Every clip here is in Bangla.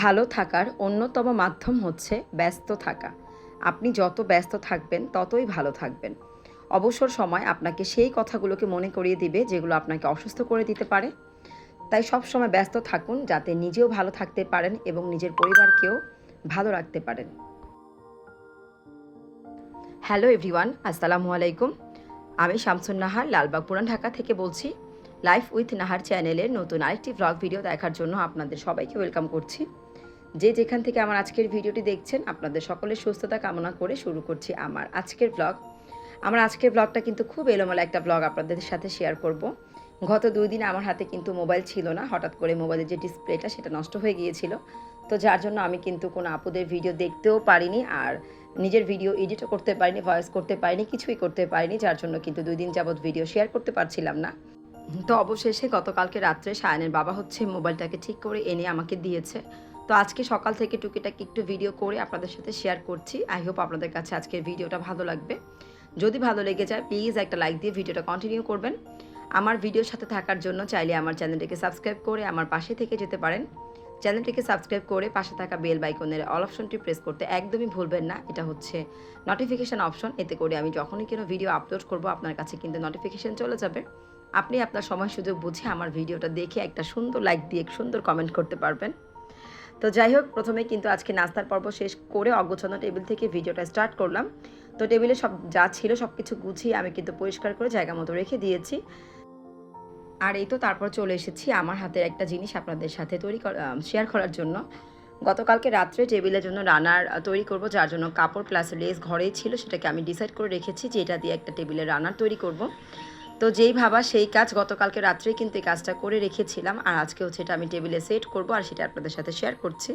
ভালো থাকার অন্যতম মাধ্যম হচ্ছে ব্যস্ত থাকা। আপনি যত ব্যস্ত থাকবেন, ততই ভালো থাকবেন। অবসর সময় আপনাকে সেই কথাগুলোকে মনে করিয়ে দিবে যেগুলো আপনাকে অসুস্থ করে দিতে পারে। তাই সব সময় ব্যস্ত থাকুন যাতে নিজেও ভালো থাকতে পারেন এবং নিজের পরিবারকেও ভালো রাখতে পারেন। হ্যালো এভরিওয়ান, আসসালামু আলাইকুম। আমি শামসুন নাহার, লালবাগ, পুরান ঢাকা থেকে বলছি। লাইফ উইথ নাহার চ্যানেলের নতুন আরেকটি ভ্লগ ভিডিও দেখার জন্য আপনাদের সবাইকে ওয়েলকাম করছি। যে যেখান থেকে আমার আজকের ভিডিওটি দেখছেন, আপনাদের সকলের সুস্থতা কামনা করে শুরু করছি আমার আজকের ব্লগ আমার আজকের ব্লগটা কিন্তু খুব এলোমেলো একটা ব্লগ আপনাদের সাথে শেয়ার করব। গত দুই দিন আমার হাতে কিন্তু মোবাইল ছিল না, হঠাৎ করে মোবাইলের যে ডিসপ্লেটা সেটা নষ্ট হয়ে গিয়েছিল। তো যার জন্য আমি কিন্তু কোনো আপুদের ভিডিও দেখতেও পারিনি আর নিজের ভিডিও এডিটও করতে পারিনি ভয়েস করতে পারিনি, কিছুই করতে পারিনি, যার জন্য কিন্তু দুই দিন যাবৎ ভিডিও শেয়ার করতে পারছিলাম না। তো অবশেষে গতকালকে রাত্রে সায়নের বাবা হচ্ছে মোবাইলটাকে ঠিক করে এনে আমাকে দিয়েছে। তো আজকে সকাল থেকে টুকিটাকি একটু ভিডিও করে আপনাদের সাথে শেয়ার করছি। আই হোপ আপনাদের কাছে আজকের ভিডিওটা ভালো লাগবে। যদি ভালো লেগে যায় প্লিজ একটা লাইক দিয়ে ভিডিওটা কন্টিনিউ করবেন। আমার ভিডিওর সাথে থাকার জন্য চাইলে আমার চ্যানেলটিকে সাবস্ক্রাইব করে আমার পাশে থেকে যেতে পারেন। চ্যানেলটিকে সাবস্ক্রাইব করে পাশে থাকা বেল বাইকনের অল অপশনটি প্রেস করতে একদমই ভুলবেন না। এটা হচ্ছে নোটিফিকেশান অপশন এতে করে আমি যখনই কোনো ভিডিও আপলোড করব, আপনার কাছে কিন্তু নোটিফিকেশান চলে যাবে। আপনি আপনার সময় সুযোগ বুঝে আমার ভিডিওটা দেখে একটা সুন্দর লাইক দিয়ে সুন্দর কমেন্ট করতে পারবেন। তো যাই হোক প্রথমে কিন্তু আজকে নাস্তার পর্ব শেষ করে অগোছানো টেবিল থেকে ভিডিওটা স্টার্ট করলাম। তো টেবিলে সব যা ছিল সব কিছু গুছিয়ে আমি কিন্তু পরিষ্কার করে জায়গা মতো রেখে দিয়েছি। আর এই তো তারপর চলে এসেছি আমার হাতের একটা জিনিস আপনাদের সাথে তৈরি শেয়ার করার জন্য। গতকালকে রাত্রে টেবিলের জন্য রানার তৈরি করব, যার জন্য কাপড় প্লাস লেস ঘরেই ছিল, সেটাকে আমি ডিসাইড করে রেখেছি যে এটা দিয়ে একটা টেবিলে রানার তৈরি করব। তো যেই ভাবা, সেই কাজ গতকালকে রাত্রেই কিন্তু এই কাজটা করে রেখেছিলাম। আর আজকে হচ্ছে এটা আমি টেবিলে সেট করব আর সেটা আপনাদের সাথে শেয়ার করছি।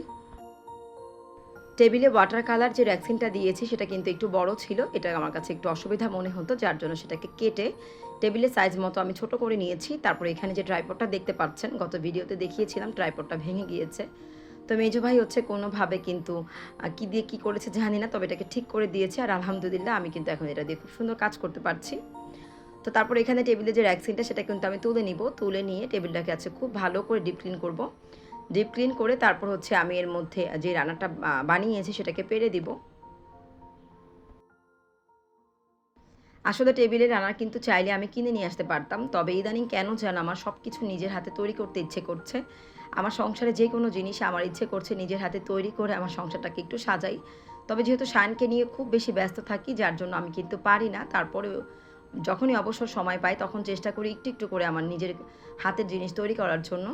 টেবিলে ওয়াটার কালার যে ভ্যাকসিনটা দিয়েছি, সেটা কিন্তু একটু বড় ছিল। এটা আমার কাছে একটু অসুবিধা মনে হতো, যার জন্য সেটাকে কেটে টেবিলের সাইজ মতো আমি ছোট করে নিয়েছি। তারপর এখানে যে ট্রাইপডটা দেখতে পাচ্ছেন, গত ভিডিওতে দেখিয়েছিলাম ট্রাইপডটা ভেঙে গিয়েছে। তো মেজো ভাই হচ্ছে কোনোভাবে কিন্তু কি দিয়ে কি করেছে জানি না, তবে এটাকে ঠিক করে দিয়েছে। আর আলহামদুলিল্লাহ আমি কিন্তু এখন এটা দিয়ে খুব সুন্দর কাজ করতে পারছি। তো তারপর এখানে টেবিলে যে র্যাকসিনটা সেটা কিন্তু আমি তুলে নিব। তুলে নিয়ে টেবিলটাকে আছে খুব ভালো করে ডিপ ক্লিন করব। ডিপ ক্লিন করে তারপর হচ্ছে আমি এর মধ্যে যে রান্নাটা বানিয়েছি সেটাকে পেরে দিব। আসলে টেবিলে রান্না কিন্তু চাইলে আমি কিনে নিয়ে আসতে পারতাম, তবে ইদানিং কেন যেন আমার সব কিছু নিজের হাতে তৈরি করতে ইচ্ছে করছে। আমার সংসারে যে কোনো জিনিস আমার ইচ্ছে করছে নিজের হাতে তৈরি করে আমার সংসারটাকে একটু সাজাই। তবে যেহেতু শায়নকে নিয়ে খুব বেশি ব্যস্ত থাকি, যার জন্য আমি কিন্তু পারি না। তারপরেও যখনই অবসর সময় পাই, তখন চেষ্টা করি একটু একটু করে আমার নিজের হাতের জিনিস তৈরি করার জন্য।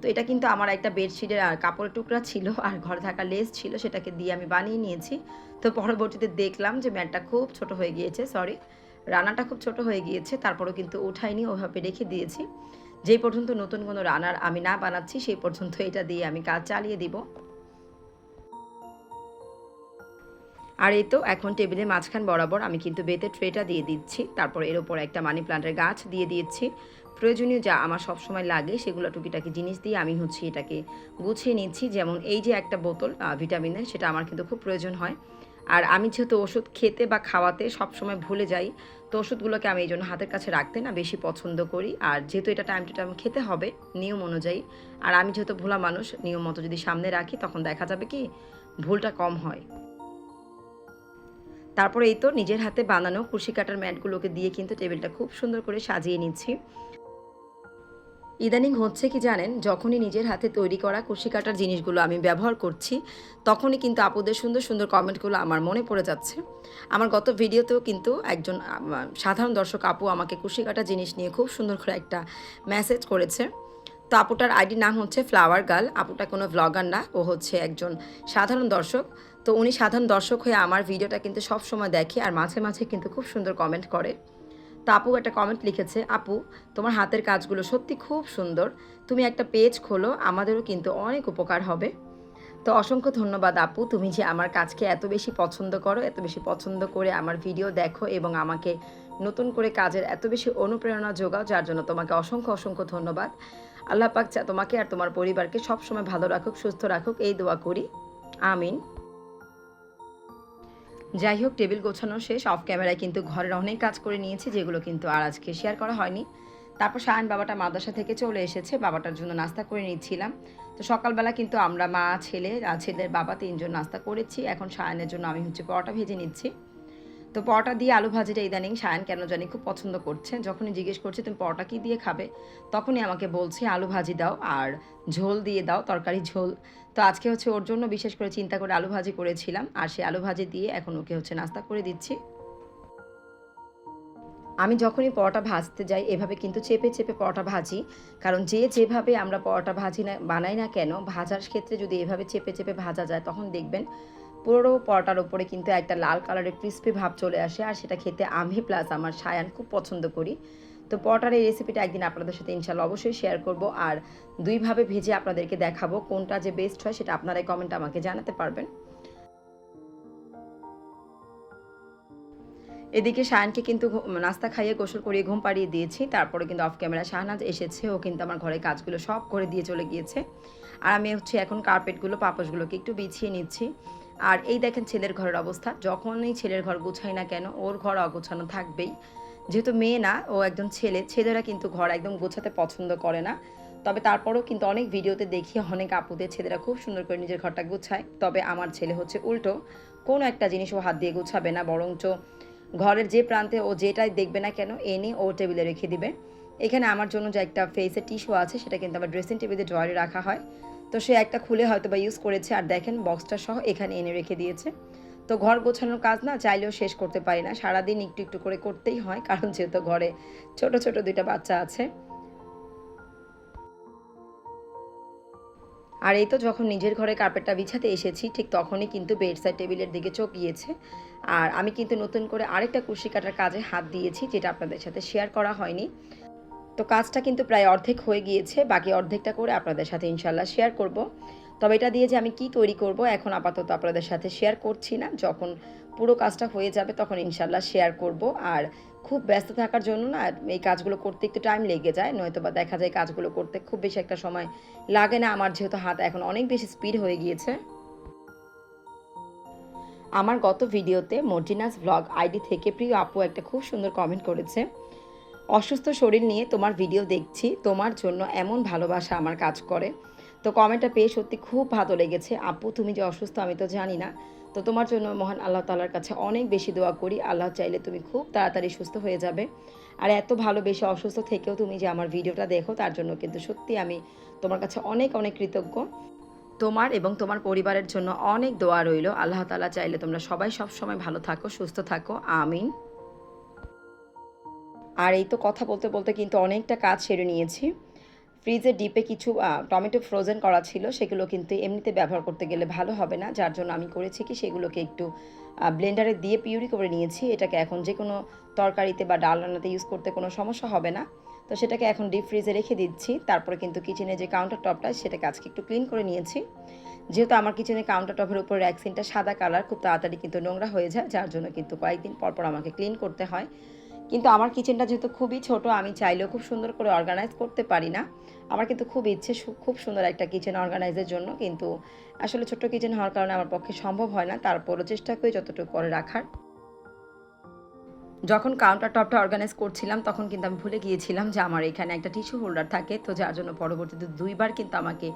তো এটা কিন্তু আমার একটা বেডশিটের আর কাপড়ের টুকরা ছিল, আর ঘরে থাকা লেস ছিল, সেটাকে দিয়ে আমি বানিয়ে নিয়েছি। তো পরবর্তীতে দেখলাম যে ম্যাটটা খুব ছোট হয়ে গিয়েছে সরি রান্নাটা খুব ছোট হয়ে গিয়েছে, তারপরও কিন্তু উঠাইনি, ওভাবে রেখে দিয়েছি। যেই পর্যন্ত নতুন কোনো রানার আমি না বানাচ্ছি, সেই পর্যন্ত এটা দিয়ে আমি কাজ চালিয়ে দিব। আর এই তো এখন টেবিলের মাঝখান বরাবর আমি কিন্তু বেতের ট্রেটা দিয়ে দিচ্ছি। তারপর এর ওপর একটা মানি প্লান্টের গাছ দিয়ে দিয়েছি প্রয়োজনীয় যা আমার সবসময় লাগে সেগুলো টুকিটাকি জিনিস দিয়ে আমি হচ্ছে এটাকে গুছিয়ে নিচ্ছি। যেমন এই যে একটা বোতল ভিটামিনের সেটা আমার কিন্তু খুব প্রয়োজন হয়। আর আমি যেহেতু ওষুধ খেতে বা খাওয়াতে সবসময় ভুলে যাই, তো ওষুধগুলোকে আমি এই জন্য হাতের কাছে রাখতে না বেশি পছন্দ করি। আর যেহেতু এটা টাইম টু টাইম খেতে হবে নিয়ম অনুযায়ী, আর আমি যেহেতু ভোলা মানুষ, নিয়ম মতো যদি সামনে রাখি, তখন দেখা যাবে কি ভুলটা কম হয়। তারপরে এই তো নিজের হাতে বানানো কুশি কাটার ম্যাটগুলোকে দিয়ে কিন্তু টেবিলটা খুব সুন্দর করে সাজিয়ে নিচ্ছি। ইদানিং হচ্ছে কি জানেন, যখনই নিজের হাতে তৈরি করা কুশি কাটার জিনিসগুলো আমি ব্যবহার করছি, তখনই কিন্তু আপুদের সুন্দর সুন্দর কমেন্টগুলো আমার মনে পড়ে যাচ্ছে। আমার গত ভিডিওতেও কিন্তু একজন সাধারণ দর্শক আপু আমাকে কুশি কাটা জিনিস নিয়ে খুব সুন্দর করে একটা মেসেজ করেছে। তো আপুটার আইডি নাম হচ্ছে ফ্লাওয়ার গার্ল, আপুটা কোনো ভ্লগার না, ও হচ্ছে একজন সাধারণ দর্শক। তো উনি সাধারণ দর্শক হয়ে আমার ভিডিওটা কিন্তু সব সময় দেখে আর মাঝে মাঝে কিন্তু খুব সুন্দর কমেন্ট করে। তো আপু একটা কমেন্ট লিখেছে, আপু, তোমার হাতের কাজগুলো সত্যি খুব সুন্দর। তুমি একটা পেজ খোলো, আমাদেরও কিন্তু অনেক উপকার হবে। তো অসংখ্য ধন্যবাদ আপু, তুমি যে আমার কাজকে এত বেশি পছন্দ করো, এত বেশি পছন্দ করে আমার ভিডিও দেখো এবং আমাকে নতুন করে কাজের এত বেশি অনুপ্রেরণা যোগাও, যার জন্য তোমাকে অসংখ্য অসংখ্য ধন্যবাদ। আল্লাহ পাক তোমাকে আর তোমার পরিবারকে সবসময় ভালো রাখুক, সুস্থ রাখুক, এই দোয়া করি। আমিন। যাই হোক, টেবিল গোছানো শেষ। অফ ক্যামেরায় কিন্তু ঘরের অনেক কাজ করে নিয়েছি, যেগুলো কিন্তু আর আজকে শেয়ার করা হয়নি। তারপর শাহান বাবাটা মাদ্রাসা থেকে চলে এসেছে, বাবাটার জন্য নাস্তা করে নিচ্ছিলাম। তো সকালবেলা কিন্তু আমরা মা, ছেলে ছেলের বাবা তিনজন নাস্তা করেছি। এখন শায়নের জন্য আমি হচ্ছে পরোটা ভেজে নিচ্ছি। তো পরোটা দিয়ে আলু ভাজিটা ইদানিং শায়ান কেন জানি খুব পছন্দ করছে। যখনই জিজ্ঞেস করছে, তুমি পরোটা কী দিয়ে খাবে? তখনই আমাকে বলছে, আলু ভাজি দাও আর ঝোল দিয়ে দাও, তরকারি ঝোল। তো আজকে হচ্ছে ওর জন্য বিশেষ করে চিন্তা করে আলু ভাজি করেছিলাম। আর সেই আলু ভাজি দিয়ে এখন ওকে হচ্ছে নাস্তা করে দিচ্ছি। আমি যখনই পরোটা ভাজতে যাই, এভাবে কিন্তু চেপে চেপে পরোটা ভাজি। কারণ যে যেভাবে আমরা পরোটা ভাজি না, বানাই না কেন, ভাজার ক্ষেত্রে যদি এভাবে চেপে চেপে ভাজা যায়, তখন দেখবেন পুরো পরোটার ওপরে কিন্তু একটা লাল কালারের ক্রিস্পি ভাব চলে আসে, আর সেটা খেতে আমি প্লাস আমার সায়ান খুব পছন্দ করি। তো পরোটার এই রেসিপিটা একদিন আপনাদের সাথে ইনশাল্লাহ অবশ্যই শেয়ার করব, আর দুইভাবে ভেজে আপনাদেরকে দেখাবো কোনটা যে বেস্ট হয় সেটা আপনারাই কমেন্ট আমাকে জানাতে পারবেন। এদিকে শাহানকে কিন্তু নাস্তা খাইয়ে গোসল করিয়ে ঘুম পাড়িয়ে দিয়েছি, তারপরে কিন্তু অফ ক্যামেরা শাহনাজ এসেছে, ও কিন্তু আমার ঘরে কাজগুলো সব করে দিয়ে চলে গিয়েছে। আর আমি হচ্ছে এখন কার্পেটগুলো পাপোশগুলোকে একটু বিছিয়ে নিচ্ছি। আর এই দেখেন ছেলের ঘরের অবস্থা। যখনই ছেলের ঘর গুছাই না কেন, ওর ঘর অগোছানো থাকবেই। যেহেতু মেয়ে না, ও একজন ছেলে, ছেলেরা কিন্তু ঘর একদম গোছাতে পছন্দ করে না। তবে তারপরেও কিন্তু অনেক ভিডিওতে দেখি অনেক আপুদের ছেলেরা খুব সুন্দর করে নিজের ঘরটা গুছায়। তবে আমার ছেলে হচ্ছে উল্টো। কোনো একটা জিনিস ও হাত দিয়ে গুছাবে না, বরঞ্চ ঘরের যে প্রান্তে ও যেটাই দেখবে না কেন, এনে ও টেবিলে রেখে দিবে। এখানে আমার জন্য যে একটা ফেসের টিস্যু আছে, সেটা কিন্তু আমার ড্রেসিং টেবিলে ড্রয়ারে রাখা হয়। তো সে একটা খুলে হয়তো বা ইউজ করেছে আর দেখেন বক্সটা সহ এখানে এনে রেখে দিয়েছে। তো ঘর গোছানোর কাজ না চাইলেও শেষ করতে পারি না। সারাদিন একটু একটু করে করতেই হয়, কারণ যেহেতু ঘরে ছোট ছোট দুইটা বাচ্চা আছে। আর এই তো যখন নিজের ঘরে কার্পেটটা বিছাতে এসেছি, ঠিক তখনই কিন্তু বেড সাইড টেবিলের দিকে চোখ গিয়েছে। আর আমি কিন্তু নতুন করে আরেকটা কুশি কাটার কাজে হাত দিয়েছি, যেটা আপনাদের সাথে শেয়ার করা হয়নি। তো কাজটা কিন্তু প্রায় অর্ধেক হয়ে গিয়েছে, বাকি অর্ধেকটা করে আপনাদের সাথে ইনশাল্লাহ শেয়ার করব। তবে এটা দিয়ে যে আমি কি তৈরি করব, এখন আপাতত আপনাদের সাথে শেয়ার করছি না। যখন পুরো কাজটা হয়ে যাবে তখন ইনশাল্লাহ শেয়ার করব। আর খুব ব্যস্ত থাকার জন্য না, এই কাজগুলো করতে একটু টাইম লেগে যায় নয়তো বা দেখা যায় কাজগুলো করতে খুব বেশি একটা সময় লাগে না। আমার যেহেতু হাত এখন অনেক বেশি স্পিড হয়ে গিয়েছে। আমার গত ভিডিওতে মর্জিনাস ব্লগ আইডি থেকে প্রিয় আপু একটা খুব সুন্দর কমেন্ট করেছে। অসুস্থ শরীর নিয়ে তোমার ভিডিও দেখছি, তোমার জন্য এমন ভালোবাসা আমার কাজ করে। তো কমেন্টটা পেয়ে সত্যি খুব ভালো লেগেছে। আপু, তুমি যে অসুস্থ, আমি তো জানি না। তো তোমার জন্য মহান আল্লাহ তালার কাছে অনেক বেশি দোয়া করি। আল্লাহ চাইলে তুমি খুব তাড়াতাড়ি সুস্থ হয়ে যাবে। আর এত ভালোবেসে অসুস্থ থেকেও তুমি যে আমার ভিডিওটা দেখো, তার জন্য কিন্তু সত্যি আমি তোমার কাছে অনেক অনেক কৃতজ্ঞ। তোমার এবং তোমার পরিবারের জন্য অনেক দোয়া রইল। আল্লাহ তালা চাইলে তোমরা সবাই সব সময় ভালো থাকো, সুস্থ থাকো। আমিন। আর এই তো কথা বলতে বলতে কিন্তু অনেকটা কাজ সেরে নিয়েছি। ফ্রিজে ডিপে কিছু টমেটো ফ্রোজেন করা ছিল, সেগুলো কিন্তু এমনিতে ব্যবহার করতে গেলে ভালো হবে না, যার জন্য আমি করেছি কি, সেগুলোকে একটু ব্লেন্ডারে দিয়ে পিউরি করে নিয়েছি। এটাকে এখন যে কোনো তরকারিতে বা ডাল রান্নাতে ইউজ করতে কোনো সমস্যা হবে না। তো সেটাকে এখন ডিপ ফ্রিজে রেখে দিচ্ছি। তারপরে কিন্তু কিচেনে যে কাউন্টার টপটা সেটাকে আজকে একটু ক্লিন করে নিয়েছি। যেহেতু আমার কিচেনে কাউন্টার টপের উপর র্যাক্সিনটা সাদা কালার খুব তাড়াতাড়ি কিন্তু নোংরা হয়ে যায়, যার জন্য কিন্তু কয়েকদিন পরপর আমাকে ক্লিন করতে হয়। কিন্তু আমার কিচেনটা যেহেতু খুবই ছোট, আমি চাইলেও খুব সুন্দর করে অর্গানাইজ করতে পারি না। আমার কিন্তু খুব ইচ্ছে খুব সুন্দর একটা কিচেন অর্গানাইজের জন্য, কিন্তু আসলে ছোট্ট কিচেন হওয়ার কারণে আমার পক্ষে সম্ভব হয় না, তারপরও চেষ্টা করি যতটুকু করে রাখার। যখন কাউন্টার টপটা অর্গানাইজ করছিলাম, তখন কিন্তু আমি ভুলে গিয়েছিলাম যে আমার এখানে একটা টিস্যু হোল্ডার থাকে, তো যার জন্য পরবর্তীতে দুইবার কিন্তু আমাকে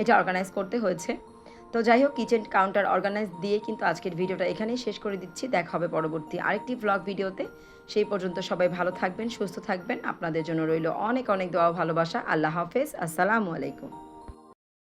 এটা অর্গানাইজ করতে হয়েছে। তো যাই হোক কিচেন কাউন্টার অর্গানাইজ দিয়ে কিন্তু আজকের ভিডিওটা এখানেই শেষ করে দিচ্ছি। দেখা হবে পরবর্তী আরেকটি ব্লগ ভিডিওতে। সেই পর্যন্ত সবাই ভালো থাকবেন, সুস্থ থাকবেন। আপনাদের জন্য রইল অনেক অনেক দোয়া ভালোবাসা। আল্লাহ হাফেজ। আসসালামু আলাইকুম।